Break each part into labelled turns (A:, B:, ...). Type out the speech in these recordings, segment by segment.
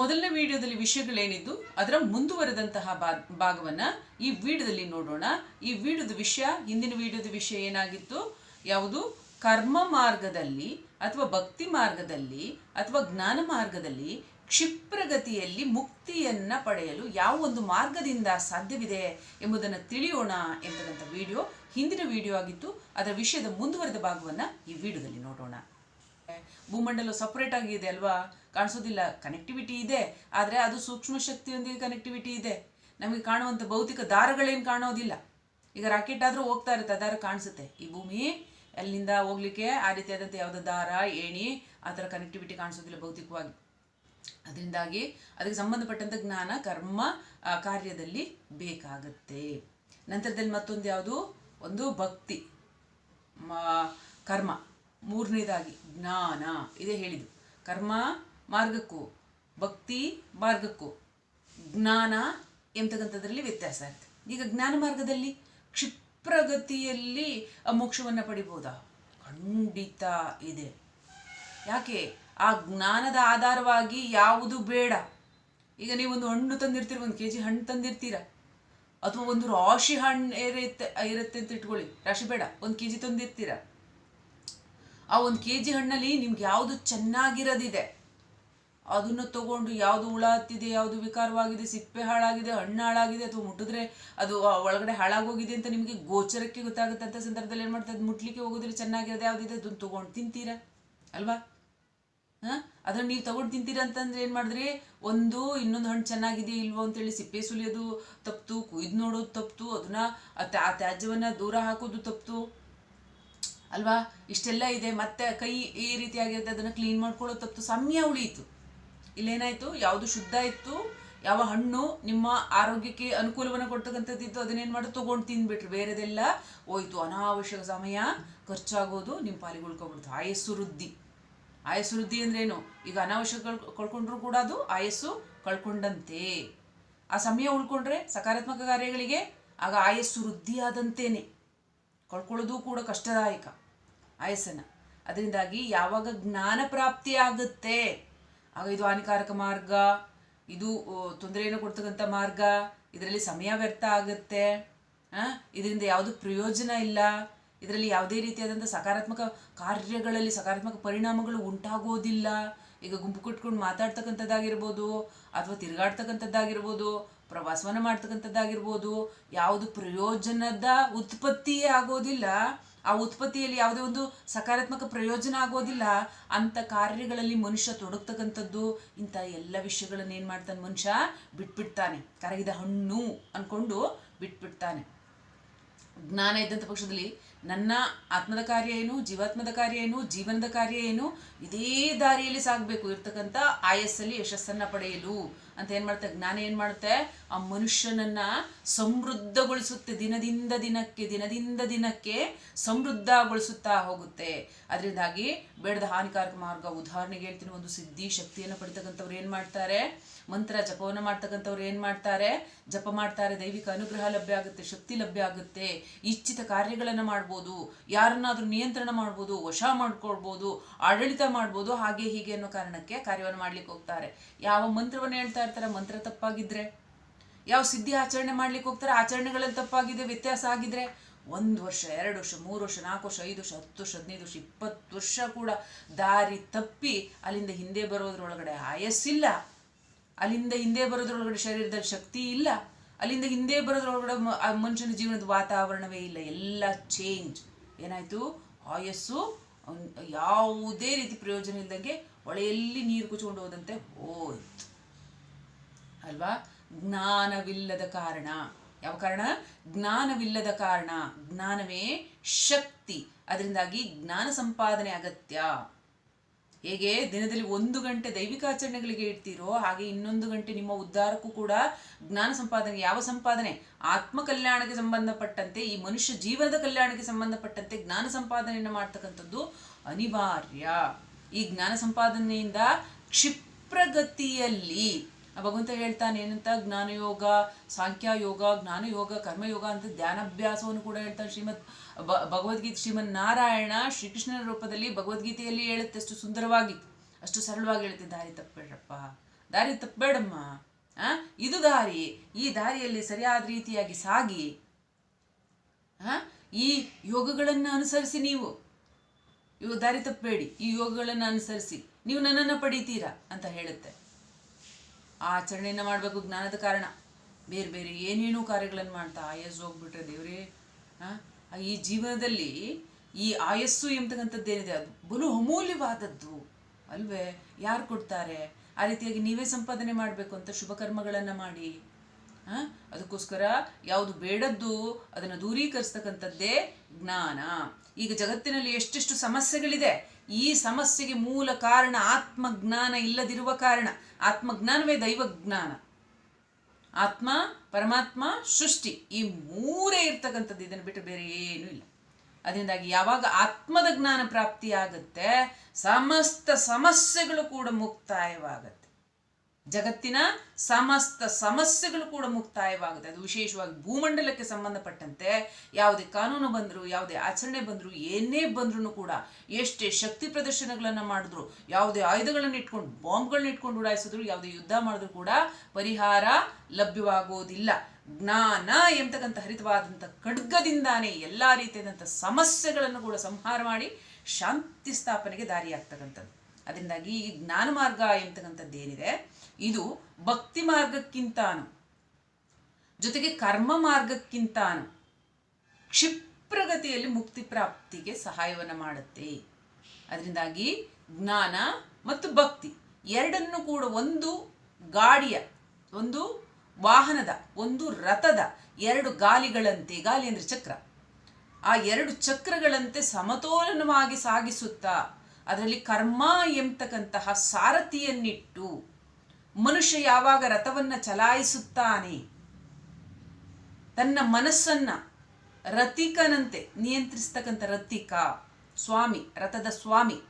A: ಮೊದಲನೇ ವಿಡಿಯೋದಲ್ಲಿ ವಿಷಯಗಳೇನಿದ್ದು, ಅದರ ಮುಂದುವರೆದಂತಹ ಭಾಗವನ್ನ ಈ ವಿಡಿಯೋದಲ್ಲಿ ನೋಡೋಣ. ಈ ವಿಡಿಯೋದ ವಿಷಯ, ಹಿಂದಿನ ವಿಡಿಯೋದ ವಿಷಯ ಏನಾಗಿತ್ತು? ಯಾವುದು? ಕರ್ಮ ಮಾರ್ಗದಲ್ಲಿ ಅಥವಾ ಭಕ್ತಿ ಮಾರ್ಗದಲ್ಲಿ ಅಥವಾ ಜ್ಞಾನ ಮಾರ್ಗದಲ್ಲಿ ಕ್ಷಿಪ್ರಗತಿಯಲ್ಲಿ ಮುಕ್ತಿಯನ್ನ ಪಡೆಯಲು ಯಾವ ಒಂದು ಮಾರ್ಗದಿಂದ ಸಾಧ್ಯವಿದೆ ಎಂಬುದನ್ನು ತಿಳಿಯೋಣ ಎಂತಕ್ಕಂಥ ವಿಡಿಯೋ, ಹಿಂದಿನ ವಿಡಿಯೋ ಆಗಿತ್ತು. ಅದರ ವಿಷಯದ ಮುಂದುವರೆದ ಭಾಗವನ್ನು ಈ ವಿಡಿಯೋದಲ್ಲಿ ನೋಡೋಣ. ಭೂಮಂಡಲ ಸಪ್ರೇಟ್ ಆಗಿದೆ ಅಲ್ವಾ? ಕಾಣಿಸೋದಿಲ್ಲ. ಕನೆಕ್ಟಿವಿಟಿ ಇದೆ. ಆದರೆ ಅದು ಸೂಕ್ಷ್ಮ ಶಕ್ತಿಯೊಂದಿಗೆ ಕನೆಕ್ಟಿವಿಟಿ ಇದೆ. ನಮಗೆ ಕಾಣುವಂಥ ಭೌತಿಕ ದಾರಗಳೇನು ಕಾಣೋದಿಲ್ಲ. ಈಗ ರಾಕೆಟ್ ಆದರೂ ಹೋಗ್ತಾ ಇರುತ್ತೆ ಆ ದಾರ ಕಾಣಿಸುತ್ತೆ. ಈ ಭೂಮಿ ಅಲ್ಲಿಂದ ಹೋಗ್ಲಿಕ್ಕೆ ಆ ರೀತಿಯಾದಂಥ ಯಾವುದೋ ದಾರ, ಏಣಿ ಆ ಥರ ಕನೆಕ್ಟಿವಿಟಿ ಕಾಣಿಸೋದಿಲ್ಲ ಭೌತಿಕವಾಗಿ. ಅದರಿಂದಾಗಿ ಅದಕ್ಕೆ ಸಂಬಂಧಪಟ್ಟಂಥ ಜ್ಞಾನ, ಕರ್ಮ ಕಾರ್ಯದಲ್ಲಿ ಬೇಕಾಗುತ್ತೆ. ನಂತರದಲ್ಲಿ ಮತ್ತೊಂದು ಯಾವುದು? ಒಂದು ಭಕ್ತಿ ಕರ್ಮ. ಮೂರನೇದಾಗಿ ಜ್ಞಾನ, ಇದೇ ಹೇಳಿದ್ದು. ಕರ್ಮ ಮಾರ್ಗಕ್ಕೂ, ಭಕ್ತಿ ಮಾರ್ಗಕ್ಕೂ ಜ್ಞಾನ ಎಂತಕ್ಕಂಥದ್ರಲ್ಲಿ ವ್ಯತ್ಯಾಸ ಇರ್ತದೆ ಈಗ ಜ್ಞಾನ ಮಾರ್ಗದಲ್ಲಿ ಕ್ಷಿಪ್ರಗತಿಯಲ್ಲಿ ಆ ಮೋಕ್ಷವನ್ನು ಪಡಿಬೋದಾ? ಖಂಡಿತ ಇದೆ. ಯಾಕೆ? ಆ ಜ್ಞಾನದ ಆಧಾರವಾಗಿ ಯಾವುದು ಬೇಡ. ಈಗ ನೀವು ಒಂದು ಹಣ್ಣು ತಂದಿರ್ತೀರ, ಒಂದು ಕೆ ಜಿ ಹಣ್ಣು ತಂದಿರ್ತೀರ? ಅಥವಾ ಒಂದು ರಾಶಿ ಹಣ್ಣು ಇರುತ್ತೆ ಇರುತ್ತೆ ಅಂತ ಇಟ್ಕೊಳ್ಳಿ. ರಾಶಿ ಬೇಡ, ಒಂದು ಕೆ ಜಿ ತಂದಿರ್ತೀರ? ಆ ಒಂದು ಕೆ ಜಿ ಹಣ್ಣಲ್ಲಿ ನಿಮ್ಗೆ ಯಾವುದು ಚೆನ್ನಾಗಿರೋದಿದೆ. ಅದನ್ನು ತಗೊಂಡು ಯಾವುದು ಹುಳ ಹತ್ತಿದೆ ಯಾವುದು ವಿಕಾರವಾಗಿದೆ, ಸಿಪ್ಪೆ ಹಾಳಾಗಿದೆ, ಹಣ್ಣು ಹಾಳಾಗಿದೆ ಅಥವಾ ಮುಟ್ಟಿದ್ರೆ ಅದು ಒಳಗಡೆ ಹಾಳಾಗೋಗಿದೆ ಅಂತ ನಿಮಗೆ ಗೋಚರಕ್ಕೆ ಗೊತ್ತಾಗುತ್ತೆ ಅಂತ ಸಂದರ್ಭದಲ್ಲಿ ಏನು ಮಾಡ್ತಾರೆ ಮುಟ್ಲಿಕ್ಕೆ ಹೋಗೋದ್ರೆ ಚೆನ್ನಾಗಿರೋದು ಯಾವುದಿದೆ ಅದನ್ನು ತಗೊಂಡು ತಿಂತೀರಾ? ಅಲ್ವಾ? ಹಾಂ? ಅದನ್ನು ನೀವು ತಗೊಂಡು ತಿಂತೀರ ಅಂತಂದ್ರೆ ಏನು ಮಾಡಿದ್ರಿ? ಒಂದು, ಇನ್ನೊಂದು ಹಣ್ಣು ಚೆನ್ನಾಗಿದೆ ಇಲ್ವೋ ಅಂತೇಳಿ ಸಿಪ್ಪೆ ಸುಲಿಯೋದು ತಪ್ತು ಕುಯ್ದು ನೋಡೋದು ತಪ್ತು, ಅದನ್ನ ಆ ತ್ಯಾಜ್ಯವನ್ನು ದೂರ ಹಾಕೋದು ತಪ್ತು. ಅಲ್ವಾ? ಇಷ್ಟೆಲ್ಲ ಇದೆ, ಮತ್ತೆ ಕೈ ಈ ರೀತಿಯಾಗಿರುತ್ತೆ, ಅದನ್ನು ಕ್ಲೀನ್ ಮಾಡ್ಕೊಳ್ಳೋದು ತಪ್ಪು ಸಮಯ ಉಳಿಯಿತು. ಇಲ್ಲೇನಾಯಿತು? ಯಾವುದು ಶುದ್ಧ ಇತ್ತು, ಯಾವ ಹಣ್ಣು ನಿಮ್ಮ ಆರೋಗ್ಯಕ್ಕೆ ಅನುಕೂಲವನ್ನು ಕೊಡ್ತಕ್ಕಂಥದ್ದಿತ್ತು, ಅದನ್ನೇನು ಮಾಡೋದು ತೊಗೊಂಡು ತಿಂದ್ಬಿಟ್ರಿ. ಬೇರೆದೆಲ್ಲ ಹೋಯ್ತು. ಅನಾವಶ್ಯಕ ಸಮಯ, ಖರ್ಚಾಗೋದು ನಿಮ್ಮ ಪಾಲಿಗೆ ಉಳ್ಕೊಬಿಡ್ತು ಆಯಸ್ಸು ವೃದ್ಧಿ. ಆಯಸ್ಸು ವೃದ್ಧಿ ಏನು ಈಗ ಅನಾವಶ್ಯಕ ಕಳ್, ಕಳ್ಕೊಂಡ್ರು ಕೂಡ ಅದು ಆಯಸ್ಸು ಕಳ್ಕೊಂಡಂತೆ. ಆ ಸಮಯ ಉಳ್ಕೊಂಡ್ರೆ ಸಕಾರಾತ್ಮಕ ಕಾರ್ಯಗಳಿಗೆ ಆಗ ಆಯಸ್ಸು ವೃದ್ಧಿಯಾದಂತೇನೆ. ಕಳ್ಕೊಳ್ಳೋದು ಕೂಡ ಕಷ್ಟದಾಯಕ, ಆಯಸ್ಸನ್ನು. ಅದರಿಂದಾಗಿ ಯಾವಾಗ ಜ್ಞಾನ ಪ್ರಾಪ್ತಿ ಆಗುತ್ತೆ, ಆಗ ಇದು ಹಾನಿಕಾರಕ ಮಾರ್ಗ, ಇದು ತೊಂದರೆಯನ್ನು ಕೊಡ್ತಕ್ಕಂಥ ಮಾರ್ಗ, ಇದರಲ್ಲಿ ಸಮಯ ವ್ಯರ್ಥ ಆಗುತ್ತೆ ಇದರಿಂದ ಯಾವುದು ಪ್ರಯೋಜನ ಇಲ್ಲ, ಇದರಲ್ಲಿ ಯಾವುದೇ ರೀತಿಯಾದಂಥ ಸಕಾರಾತ್ಮಕ ಕಾರ್ಯಗಳಲ್ಲಿ ಸಕಾರಾತ್ಮಕ ಪರಿಣಾಮಗಳು ಉಂಟಾಗೋದಿಲ್ಲ. ಈಗ ಗುಂಪು ಕಟ್ಕೊಂಡು ಮಾತಾಡ್ತಕ್ಕಂಥದ್ದಾಗಿರ್ಬೋದು, ಅಥವಾ ತಿರುಗಾಡ್ತಕ್ಕಂಥದ್ದಾಗಿರ್ಬೋದು ಪ್ರವಾಸವನ್ನ ಮಾಡ್ತಕ್ಕಂಥದ್ದಾಗಿರ್ಬೋದು, ಯಾವುದು ಪ್ರಯೋಜನದ ಉತ್ಪತ್ತಿಯೇ ಆಗೋದಿಲ್ಲ, ಆ ಉತ್ಪತ್ತಿಯಲ್ಲಿ ಯಾವುದೇ ಒಂದು ಸಕಾರಾತ್ಮಕ ಪ್ರಯೋಜನ ಆಗೋದಿಲ್ಲ ಅಂಥ ಕಾರ್ಯಗಳಲ್ಲಿ ಮನುಷ್ಯ ತೊಡಗ್ತಕ್ಕಂಥದ್ದು, ಇಂಥ ಎಲ್ಲ ವಿಷಯಗಳನ್ನು ಏನು ಮಾಡ್ತಾನೆ ಮನುಷ್ಯ? ಬಿಟ್ಬಿಡ್ತಾನೆ. ಕರಗಿದ ಹಣ್ಣು ಅಂದ್ಕೊಂಡು ಬಿಟ್ಬಿಡ್ತಾನೆ. ಜ್ಞಾನ ಇದ್ದಂಥ ಪಕ್ಷದಲ್ಲಿ ನನ್ನ ಆತ್ಮದ ಕಾರ್ಯ ಏನು, ಜೀವಾತ್ಮದ ಕಾರ್ಯ ಏನು, ಜೀವನದ ಕಾರ್ಯ ಏನು, ಇದೇ ದಾರಿಯಲ್ಲಿ ಸಾಗಬೇಕು. ಇರ್ತಕ್ಕಂಥ ಆಯಸ್ಸಲ್ಲಿ ಯಶಸ್ಸನ್ನು ಪಡೆಯಲು. ಅಂತ ಏನು ಮಾಡುತ್ತೆ? ಜ್ಞಾನ ಏನು ಮಾಡುತ್ತೆ? ಆ ಮನುಷ್ಯನನ್ನ ಸಮೃದ್ಧಗೊಳಿಸುತ್ತೆ. ದಿನದಿಂದ ದಿನಕ್ಕೆ ದಿನದಿಂದ ದಿನಕ್ಕೆ ಸಮೃದ್ಧಗೊಳಿಸುತ್ತಾ ಹೋಗುತ್ತೆ. ಅದರಿಂದಾಗಿ ಬೇಡದ ಹಾನಿಕಾರಕ ಮಾರ್ಗ, ಉದಾಹರಣೆಗೆ ಹೇಳ್ತೀನಿ, ಒಂದು ಸಿದ್ಧಿ ಶಕ್ತಿಯನ್ನು ಪಡಿತಕ್ಕಂಥವ್ರು ಏನು ಮಾಡ್ತಾರೆ? ಮಂತ್ರ, ಜಪವನ್ನು ಮಾಡ್ತಕ್ಕಂಥವ್ರು ಏನು ಮಾಡ್ತಾರೆ? ಜಪ ಮಾಡ್ತಾರೆ, ದೈವಿಕ ಅನುಗ್ರಹ ಲಭ್ಯ ಆಗುತ್ತೆ, ಶಕ್ತಿ ಲಭ್ಯ ಆಗುತ್ತೆ, ಇಚ್ಛಿತ ಕಾರ್ಯಗಳನ್ನು ಮಾಡ್ಬೋದು, ಯಾರನ್ನಾದರೂ ನಿಯಂತ್ರಣ ಮಾಡ್ಬೋದು, ವಶ ಮಾಡ್ಕೊಳ್ಬೋದು, ಆಡಳಿತ ಮಾಡ್ಬೋದು, ಹಾಗೆ ಹೀಗೆ ಅನ್ನೋ ಕಾರಣಕ್ಕೆ ಕಾರ್ಯವನ್ನು ಮಾಡ್ಲಿಕ್ಕೆ ಹೋಗ್ತಾರೆ. ಯಾವ ಮಂತ್ರವನ್ನು ಹೇಳ್ತಾ ಇರ್ತಾರೆ? ಮಂತ್ರ ತಪ್ಪಾಗಿದ್ರೆ. ಯಾವ ಸಿದ್ಧಿ ಆಚರಣೆ ಮಾಡ್ಲಿಕ್ಕೆ ಹೋಗ್ತಾರೆ? ಆಚರಣೆಗಳಲ್ಲಿ ತಪ್ಪಾಗಿದೆ, ವ್ಯತ್ಯಾಸ ಆಗಿದ್ರೆ. ಒಂದು ವರ್ಷ, ಎರಡು ವರ್ಷ, ಮೂರು ವರ್ಷ, ನಾಲ್ಕು ವರ್ಷ, ಐದು ವರ್ಷ, ಹತ್ತು ವರ್ಷ, ಹದಿನೈದು ವರ್ಷ, ಇಪ್ಪತ್ತು ವರ್ಷ ಕೂಡ ದಾರಿ ತಪ್ಪಿ ಅಲ್ಲಿಂದ ಹಿಂದೆ ಬರೋದ್ರೊಳಗಡೆ ಆಯಸ್ಸಿಲ್ಲ. ಅಲ್ಲಿಂದ ಹಿಂದೆ ಬರೋದ್ರೊಳಗಡೆ ಶರೀರದಲ್ಲಿ ಶಕ್ತಿ ಇಲ್ಲ. ಅಲ್ಲಿಂದ ಹಿಂದೆ ಬರೋದ್ರೊಳಗಡೆ ಮನುಷ್ಯನ ಜೀವನದ ವಾತಾವರಣವೇ ಇಲ್ಲ. ಎಲ್ಲ ಚೇಂಜ್ ಏನಾಯಿತು? ಆಯಸ್ಸು ಯಾವುದೇ ರೀತಿ ಪ್ರಯೋಜನ ಇಲ್ದಂಗೆ ಹೊಳೆಯಲ್ಲಿ ನೀರು ಕುಚ್ಕೊಂಡು ಹೋದಂತೆ ಹೋಯ್ತು. ಅಲ್ವಾ? ಜ್ಞಾನವಿಲ್ಲದ ಕಾರಣ. ಯಾವ ಕಾರಣ? ಜ್ಞಾನವಿಲ್ಲದ ಕಾರಣ. ಜ್ಞಾನವೇ ಶಕ್ತಿ. ಅದರಿಂದಾಗಿ ಜ್ಞಾನ ಸಂಪಾದನೆ ಅಗತ್ಯ. ಹೇಗೆ ದಿನದಲ್ಲಿ ಒಂದು ಗಂಟೆ ದೈವಿಕ ಆಚರಣೆಗಳಿಗೆ ಇಡ್ತೀರೋ ಹಾಗೆ ಇನ್ನೊಂದು ಗಂಟೆ ನಿಮ್ಮ ಉದ್ಧಾರಕ್ಕೂ ಕೂಡ ಜ್ಞಾನ ಸಂಪಾದನೆ, ಯಾವ ಸಂಪಾದನೆ? ಆತ್ಮ ಕಲ್ಯಾಣಕ್ಕೆ ಸಂಬಂಧಪಟ್ಟಂತೆ, ಈ ಮನುಷ್ಯ ಜೀವನದ ಕಲ್ಯಾಣಕ್ಕೆ ಸಂಬಂಧಪಟ್ಟಂತೆ ಜ್ಞಾನ ಸಂಪಾದನೆಯನ್ನು ಮಾಡ್ತಕ್ಕಂಥದ್ದು ಅನಿವಾರ್ಯ. ಈ ಜ್ಞಾನ ಸಂಪಾದನೆಯಿಂದ ಕ್ಷಿಪ್ರಗತಿಯಲ್ಲಿ ಭಗವಂತ ಹೇಳ್ತಾನೆ, ಏನಂತ? ಜ್ಞಾನಯೋಗ, ಸಾಂಖ್ಯಯೋಗ, ಜ್ಞಾನಯೋಗ, ಕರ್ಮಯೋಗ ಅಂತ ಧ್ಯಾನಾಭ್ಯಾಸವನ್ನು ಕೂಡ ಹೇಳ್ತಾನೆ ಶ್ರೀಮದ್ ಭಗವದ್ಗೀತೆ ಶ್ರೀಮನ್ ನಾರಾಯಣ ಶ್ರೀಕೃಷ್ಣನ ರೂಪದಲ್ಲಿ ಭಗವದ್ಗೀತೆಯಲ್ಲಿ ಹೇಳುತ್ತೆ. ಅಷ್ಟು ಸುಂದರವಾಗಿ, ಅಷ್ಟು ಸರಳವಾಗಿ ಹೇಳುತ್ತೆ. ದಾರಿ ತಪ್ಪಬೇಡ್ರಪ್ಪ ದಾರಿ ತಪ್ಪಬೇಡಮ್ಮ ಆ? ಇದು ದಾರಿ, ಈ ದಾರಿಯಲ್ಲಿ ಸರಿಯಾದ ರೀತಿಯಾಗಿ ಸಾಗಿ ಈ ಯೋಗಗಳನ್ನು ಅನುಸರಿಸಿ ನೀವು. ಇವು ದಾರಿ ತಪ್ಪಬೇಡಿ, ಈ ಯೋಗಗಳನ್ನು ಅನುಸರಿಸಿ. ನೀವು ನನ್ನನ್ನು ಪಡಿತೀರಾ ಅಂತ ಹೇಳುತ್ತೆ. ಆ ಆಚರಣೆಯನ್ನು ಮಾಡಬೇಕು, ಜ್ಞಾನದ ಕಾರಣ. ಬೇರೆ ಬೇರೆ ಏನೇನೋ ಕಾರ್ಯಗಳನ್ನು ಮಾಡ್ತಾ ಆಯಸ್ಸು ಹೋಗ್ಬಿಟ್ರೆ ದೇವರೇ ಈ ಜೀವನದಲ್ಲಿ ಈ ಆಯಸ್ಸು ಎಂಬತಕ್ಕಂಥದ್ದೇನಿದೆ ಅದು? ಬಲು ಅಮೂಲ್ಯವಾದದ್ದು ಅಲ್ವೇ? ಯಾರು ಕೊಡ್ತಾರೆ? ಆ ರೀತಿಯಾಗಿ ನೀವೇ ಸಂಪಾದನೆ ಮಾಡಬೇಕು ಅಂತ ಶುಭ ಕರ್ಮಗಳನ್ನು ಮಾಡಿ, ಹಾಂ? ಅದಕ್ಕೋಸ್ಕರ ಯಾವುದು ಬೇಡದ್ದು ಅದನ್ನು ದೂರೀಕರಿಸ್ತಕ್ಕಂಥದ್ದೇ ಜ್ಞಾನ. ಈಗ ಜಗತ್ತಿನಲ್ಲಿ ಎಷ್ಟೆಷ್ಟು ಸಮಸ್ಯೆಗಳಿದೆ ಈ ಸಮಸ್ಯೆಗೆ ಮೂಲ ಕಾರಣ ಆತ್ಮಜ್ಞಾನ ಇಲ್ಲದಿರುವ ಕಾರಣ. ಆತ್ಮಜ್ಞಾನವೇ ದೈವಜ್ಞಾನ. ಆತ್ಮ, ಪರಮಾತ್ಮ, ಸೃಷ್ಟಿ ಈ ಮೂರೇ ಇರ್ತಕ್ಕಂಥದ್ದು. ಇದನ್ನು ಬಿಟ್ಟು ಬೇರೆ ಏನೂ ಇಲ್ಲ. ಅದರಿಂದಾಗಿ ಯಾವಾಗ ಆತ್ಮದ ಜ್ಞಾನ ಪ್ರಾಪ್ತಿಯಾಗುತ್ತೆ, ಸಮಸ್ತ ಸಮಸ್ಯೆಗಳು ಕೂಡ ಮುಕ್ತಾಯವಾಗುತ್ತೆ. ಜಗತ್ತಿನ ಸಮಸ್ತ ಸಮಸ್ಯೆಗಳು ಕೂಡ ಮುಕ್ತಾಯವಾಗುತ್ತೆ. ಅದು ವಿಶೇಷವಾಗಿ ಭೂಮಂಡಲಕ್ಕೆ ಸಂಬಂಧಪಟ್ಟಂತೆ ಯಾವುದೇ ಕಾನೂನು ಬಂದರೂ, ಯಾವುದೇ ಆಚರಣೆ ಬಂದರೂ, ಏನೇ ಬಂದ್ರೂ ಕೂಡ ಎಷ್ಟೇ ಶಕ್ತಿ ಪ್ರದರ್ಶನಗಳನ್ನು ಮಾಡಿದ್ರು, ಯಾವುದೇ ಆಯುಧಗಳನ್ನು ಇಟ್ಕೊಂಡು, ಬಾಂಬ್ಗಳನ್ನ ಇಟ್ಕೊಂಡು ಉಡಾಯಿಸಿದ್ರು, ಯಾವುದೇ ಯುದ್ಧ ಮಾಡಿದ್ರು ಕೂಡ ಪರಿಹಾರ ಲಭ್ಯವಾಗೋದಿಲ್ಲ. ಜ್ಞಾನ ಎಂತಕ್ಕಂಥ ಹರಿತವಾದಂಥ ಖಡ್ಗದಿಂದಾನೇ ಎಲ್ಲ ರೀತಿಯಾದಂಥ ಸಮಸ್ಯೆಗಳನ್ನು ಕೂಡ ಸಂಹಾರ ಮಾಡಿ ಶಾಂತಿ ಸ್ಥಾಪನೆಗೆ ದಾರಿಯಾಗ್ತಕ್ಕಂಥದ್ದು. ಅದರಿಂದಾಗಿ ಈ ಜ್ಞಾನ ಮಾರ್ಗ ಎಂತಕ್ಕಂಥದ್ದು ಏನಿದೆ ಇದು ಭಕ್ತಿ ಮಾರ್ಗಕ್ಕಿಂತಾನು. ಜೊತೆಗೆ ಕರ್ಮ ಮಾರ್ಗಕ್ಕಿಂತಾನು. ಕ್ಷಿಪ್ರಗತಿಯಲ್ಲಿ ಮುಕ್ತಿ ಪ್ರಾಪ್ತಿಗೆ ಸಹಾಯವನ್ನು ಮಾಡುತ್ತೆ. ಅದರಿಂದಾಗಿ ಜ್ಞಾನ ಮತ್ತು ಭಕ್ತಿ ಎರಡನ್ನು ಕೂಡ ಒಂದು ಗಾಡಿಯ, ಒಂದು ವಾಹನದ, ಒಂದು ರಥದ ಎರಡು ಗಾಲಿಗಳಂತೆ, ಗಾಲಿ ಅಂದರೆ ಚಕ್ರ. ಆ ಎರಡು ಚಕ್ರಗಳಂತೆ ಸಮತೋಲನವಾಗಿ ಸಾಗಿಸುತ್ತಾ, ಅದರಲ್ಲಿ ಕರ್ಮ ಎಂಬತಕ್ಕಂತಹ ಸಾರಥಿಯನ್ನಿಟ್ಟು ಮನುಷ್ಯ ಯಾವಾಗ ರಥವನ್ನು ಚಲಾಯಿಸುತ್ತಾನೆ? ತನ್ನ ಮನಸ್ಸನ್ನು ರತಿಕನಂತೆ ನಿಯಂತ್ರಿಸ್ತಕ್ಕಂಥ ರತಿಕ ಸ್ವಾಮಿ, ರಥದ ಸ್ವಾಮಿ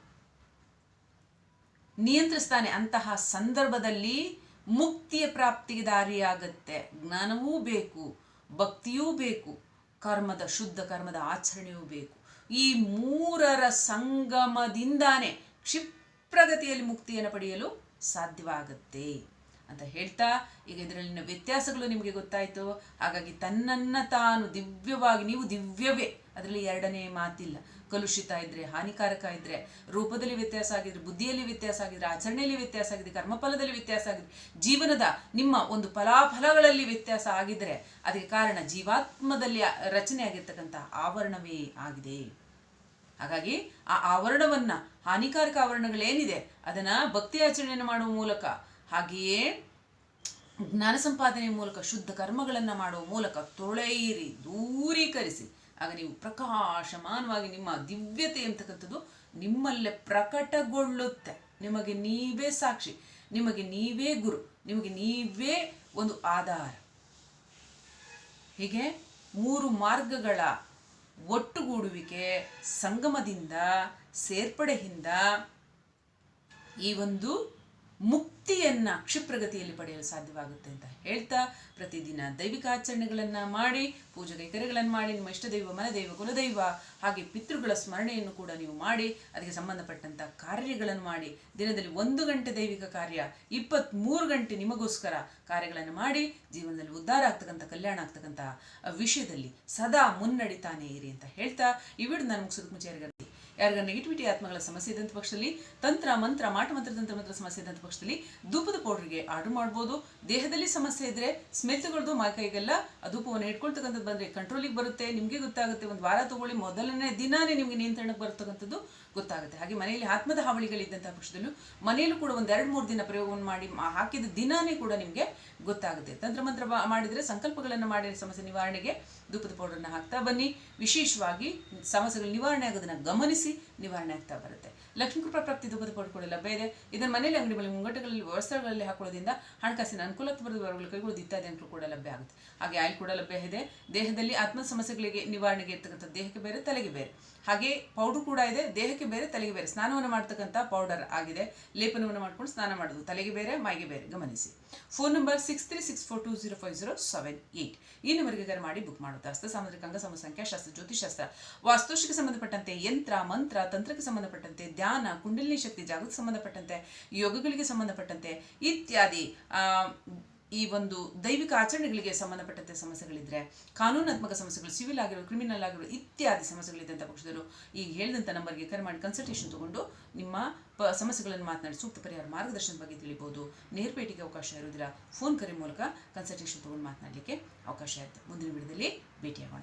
A: ನಿಯಂತ್ರಿಸ್ತಾನೆ. ಅಂತಹ ಸಂದರ್ಭದಲ್ಲಿ ಮುಕ್ತಿಯ ಪ್ರಾಪ್ತಿಗೆ ದಾರಿಯಾಗತ್ತೆ. ಜ್ಞಾನವೂ ಬೇಕು, ಭಕ್ತಿಯೂ ಬೇಕು, ಕರ್ಮದ, ಶುದ್ಧ ಕರ್ಮದ ಆಚರಣೆಯೂ ಬೇಕು. ಈ ಮೂರರ ಸಂಗಮದಿಂದಾನೇ ಕ್ಷಿಪ್ರಗತಿಯಲ್ಲಿ ಮುಕ್ತಿಯನ್ನು ಪಡೆಯಲು ಸಾಧ್ಯವಾಗುತ್ತೆ ಅಂತ ಹೇಳ್ತಾ, ಈಗ ಇದರಲ್ಲಿನ ವ್ಯತ್ಯಾಸಗಳು ನಿಮಗೆ ಗೊತ್ತಾಯಿತು. ಹಾಗಾಗಿ ತನ್ನನ್ನು ತಾನು ದಿವ್ಯವಾಗಿ, ನೀವು ದಿವ್ಯವೇ, ಅದರಲ್ಲಿ ಎರಡನೇ ಮಾತಿಲ್ಲ. ಕಲುಷಿತ ಇದ್ರೆ, ಹಾನಿಕಾರಕ ಇದ್ರೆ, ರೂಪದಲ್ಲಿ ವ್ಯತ್ಯಾಸ ಆಗಿದ್ರೆ, ಬುದ್ಧಿಯಲ್ಲಿ ವ್ಯತ್ಯಾಸ ಆಗಿದ್ರೆ, ಆಚರಣೆಯಲ್ಲಿ ವ್ಯತ್ಯಾಸ ಆಗಿದೆ ಕರ್ಮಫಲದಲ್ಲಿ ವ್ಯತ್ಯಾಸ ಆಗಿದೆ ಜೀವನದ ನಿಮ್ಮ ಒಂದು ಫಲಾಫಲಗಳಲ್ಲಿ ವ್ಯತ್ಯಾಸ ಆಗಿದ್ರೆ, ಅದಕ್ಕೆ ಕಾರಣ ಜೀವಾತ್ಮದಲ್ಲಿ ರಚನೆ ಆಗಿರ್ತಕ್ಕಂಥ ಆವರಣವೇ ಆಗಿದೆ. ಹಾಗಾಗಿ ಆ ಆವರಣವನ್ನ, ಹಾನಿಕಾರಕ ಆವರಣಗಳೇನಿದೆ, ಅದನ್ನ ಭಕ್ತಿ ಆಚರಣೆಯನ್ನು ಮಾಡುವ ಮೂಲಕ, ಹಾಗೆಯೇ ಜ್ಞಾನ ಸಂಪಾದನೆಯ ಮೂಲಕ, ಶುದ್ಧ ಕರ್ಮಗಳನ್ನು ಮಾಡುವ ಮೂಲಕ ತೊಳೆಯಿರಿ, ದೂರೀಕರಿಸಿ. ಆಗ ನೀವು ಪ್ರಕಾಶಮಾನವಾಗಿ ನಿಮ್ಮ ದಿವ್ಯತೆ ಅಂತಕ್ಕಂಥದ್ದು ನಿಮ್ಮಲ್ಲೇ ಪ್ರಕಟಗೊಳ್ಳುತ್ತೆ. ನಿಮಗೆ ನೀವೇ ಸಾಕ್ಷಿ, ನಿಮಗೆ ನೀವೇ ಗುರು, ನಿಮಗೆ ನೀವೇ ಒಂದು ಆಧಾರ. ಹೀಗೆ ಮೂರು ಮಾರ್ಗಗಳ ಒಟ್ಟುಗೂಡುವಿಕೆ ಸಂಗಮದಿಂದ ಸೇರ್ಪಡೆಯಿಂದ ಈ ಒಂದು ಮುಕ್ತಿಯನ್ನ ಕ್ಷಿಪ್ರಗತಿಯಲ್ಲಿ ಪಡೆಯಲು ಸಾಧ್ಯವಾಗುತ್ತೆ ಅಂತ ಹೇಳ್ತಾ ಪ್ರತಿದಿನ ದೈವಿಕ ಆಚರಣೆಗಳನ್ನು ಮಾಡಿ ಪೂಜೆ ಕೈಕರ್ಯಗಳನ್ನು ಮಾಡಿ, ನಿಮ್ಮ ಇಷ್ಟ ದೈವ ಮನದೈವ ಕುಲದೈವ ಹಾಗೆ ಪಿತೃಗಳ ಸ್ಮರಣೆಯನ್ನು ಕೂಡ ನೀವು ಮಾಡಿ, ಅದಕ್ಕೆ ಸಂಬಂಧಪಟ್ಟಂಥ ಕಾರ್ಯಗಳನ್ನು ಮಾಡಿ, ದಿನದಲ್ಲಿ ಒಂದು ಗಂಟೆ ದೈವಿಕ ಕಾರ್ಯ ಇಪ್ಪತ್ತ್ಮೂರು ಗಂಟೆ ನಿಮಗೋಸ್ಕರ ಕಾರ್ಯಗಳನ್ನು ಮಾಡಿ, ಜೀವನದಲ್ಲಿ ಉದ್ಧಾರ ಆಗ್ತಕ್ಕಂಥ, ಕಲ್ಯಾಣ ಆಗ್ತಕ್ಕಂಥ ವಿಷಯದಲ್ಲಿ ಸದಾ ಮುನ್ನಡಿತಾನೇ ಇರಿ ಅಂತ ಹೇಳ್ತಾ ಈ ವಿಡಿಯೋ ನಾನು ಮುಗಿಸೋದಕ್ಕೆ ಮುಂಚೆ ಯಾರಿಗಾದ್ರು ಯಾರಿಗ ನೆಗೆಟಿವಿಟಿ ಆತ್ಮಗಳ ಸಮಸ್ಯೆ ಇದ್ದಂಥ ಪಕ್ಷದಲ್ಲಿ, ತಂತ್ರ, ಮಂತ್ರ, ಮಾಟ ಮಂತ್ರ ತಂತ್ರ ಮಂತ್ರ ಸಮಸ್ಯೆ ಇದ್ದಂಥ ಪಕ್ಷದಲ್ಲಿ ಧೂಪದ ಪೌಡ್ರಿಗೆ ಆರ್ಡರ್ ಮಾಡ್ಬೋದು. ದೇಹದಲ್ಲಿ ಸಮಸ್ಯೆ ಇದ್ರೆ ಸ್ಮೆಲ್ ತಗೊಳ್ದು ಮೈ ಕೈಗೆಲ್ಲ ಆ ಧೂಪವನ್ನು ಇಟ್ಕೊಳ್ತಕ್ಕಂಥದ್ದು ಬಂದರೆ ಕಂಟ್ರೋಲಿಗೆ ಬರುತ್ತೆ. ನಿಮಗೆ ಗೊತ್ತಾಗುತ್ತೆ, ಒಂದು ವಾರ ತಗೊಳ್ಳಿ, ಮೊದಲನೇ ದಿನಾನೇ ನಿಮಗೆ ನಿಯಂತ್ರಣಕ್ಕೆ ಬರ್ತಕ್ಕಂಥದ್ದು ಗೊತ್ತಾಗುತ್ತೆ. ಹಾಗೆ ಮನೆಯಲ್ಲಿ ಆತ್ಮದ ಹಾವಳಿಗಳಿದ್ದಂಥ ಪಕ್ಷದಲ್ಲೂ ಮನೆಯಲ್ಲೂ ಕೂಡ ಒಂದು ಎರಡು, ಮೂರು ದಿನ ಪ್ರಯೋಗವನ್ನು ಮಾಡಿ ಹಾಕಿದ ದಿನಾನೇ ಕೂಡ ನಿಮಗೆ ಗೊತ್ತಾಗುತ್ತೆ. ತಂತ್ರ, ಮಂತ್ರ ಮಾಡಿದರೆ ಸಂಕಲ್ಪಗಳನ್ನು ಮಾಡಿ ಸಮಸ್ಯೆ ನಿವಾರಣೆಗೆ ಧೂಪದ ಪೌಡರ್ನ ಹಾಕ್ತಾ ಬನ್ನಿ. ವಿಶೇಷವಾಗಿ ಸಮಸ್ಯೆಗಳು ನಿವಾರಣೆ ಆಗೋದನ್ನ ಗಮನಿಸಿ ನಿವಾರಣೆ ಆಗ್ತಾ ಬರುತ್ತೆ. ಲಕ್ಷ್ಮೀ ಕೃಪಾ ಪ್ರಾಪ್ತಿ ಧೂಪದ ಪೌಡರ್ ಕೂಡ ಲಭ್ಯ ಇದೆ. ಇದನ್ನು ಮನೆಯಲ್ಲಿ ಅಂಗಡಿ ಬಳಿ ಮುಂಗಟ್ಟುಗಳಲ್ಲಿ ವ್ಯವಸ್ಥೆಗಳಲ್ಲಿ ಹಾಕೊಳ್ಳೋದ್ರಿಂದ ಹಣಕಾಸಿನ ಅನುಕೂಲಕ್ಕೆ ಬರೆದ ವರ್ಗಗಳು ಕೈಗೊಳ್ಳೋದು ಇತ್ಯಾದಿ ಕೂಡ ಲಭ್ಯ ಆಗುತ್ತೆ. ಹಾಗೆ ಆಯಿಲ್ ಕೂಡ ಲಭ್ಯ ಇದೆ. ದೇಹದಲ್ಲಿ ಆತ್ಮ ಸಮಸ್ಯೆಗಳಿಗೆ ನಿವಾರಣೆಗೆ ಇರ್ತಕ್ಕಂಥ ದೇಹಕ್ಕೆ ಬೇರೆ, ತಲೆಗೆ ಬೇರೆ. ಹಾಗೆ ಪೌಡರ್ ಕೂಡ ಇದೆ. ದೇಹಕ್ಕೆ ಬೇರೆ, ತಲೆಗೆ ಬೇರೆ. ಸ್ನಾನವನ್ನು ಮಾಡ್ತಕ್ಕಂಥ ಪೌಡರ್ ಆಗಿದೆ. ಲೇಪನವನ್ನು ಮಾಡ್ಕೊಂಡು ಸ್ನಾನ ಮಾಡೋದು ತಲೆಗೆ ಬೇರೆ ಮೈಗೆ ಬೇರೆ. ಗಮನಿಸಿ. Phone number six three six four two zero five zero seven eight ಈ ನಂಬರ್ಗೆ ಕರೆ ಮಾಡಿ ಬುಕ್ ಮಾಡುತ್ತೆ ಹಸ್ತ ಸಾಮಾಜಿಕ, ಅಂಗ ಸಂಖ್ಯಾಶಾಸ್ತ್ರ ಜ್ಯೋತಿಷಾಸ್ತ್ರ ವಾಸ್ತುಶಿಕ ಸಂಬಂಧಪಟ್ಟಂತೆ ಯಂತ್ರ, ಮಂತ್ರ, ತಂತ್ರಕ್ಕೆ ಸಂಬಂಧಪಟ್ಟಂತೆ ಧ್ಯಾನ, ಕುಂಡಲಿನಿ ಶಕ್ತಿ ಜಾಗಕ್ಕೆ ಸಂಬಂಧಪಟ್ಟಂತೆ ಯೋಗಗಳಿಗೆ ಸಂಬಂಧಪಟ್ಟಂತೆ ಇತ್ಯಾದಿ ಈ ಒಂದು ದೈವಿಕ ಆಚರಣೆಗಳಿಗೆ ಸಂಬಂಧಪಟ್ಟಂತೆ ಸಮಸ್ಯೆಗಳಿದ್ರೆ, ಕಾನೂನಾತ್ಮಕ ಸಮಸ್ಯೆಗಳು ಸಿವಿಲ್ ಆಗಿರೋ ಕ್ರಿಮಿನಲ್ ಆಗಿರೋ ಇತ್ಯಾದಿ ಸಮಸ್ಯೆಗಳಿದೆ ಅಂತ ಪಕ್ಷದವರು ಈಗ ಹೇಳಿದಂಥ ನಂಬರ್ಗೆ ಕರೆ ಮಾಡಿ ಕನ್ಸಲ್ಟೇಷನ್ ತಗೊಂಡು ನಿಮ್ಮ ಪ, ಸಮಸ್ಯೆಗಳನ್ನು ಮಾತನಾಡಿ ಸೂಕ್ತ ಪರಿಹಾರ ಮಾರ್ಗದರ್ಶನದ ಬಗ್ಗೆ ತಿಳಿಬೋದು. ನೇರ್ಪೇಟಿಗೆ ಅವಕಾಶ ಇರೋದಿಲ್ಲ ಫೋನ್ ಕರೆ ಮೂಲಕ ಕನ್ಸಲ್ಟೇಷನ್ ತಗೊಂಡು ಮಾತನಾಡಲಿಕ್ಕೆ ಅವಕಾಶ ಇರುತ್ತೆ. ಮುಂದಿನ ವಿಡಿಯೋದಲ್ಲಿ ಭೇಟಿಯಾಗೋಣ.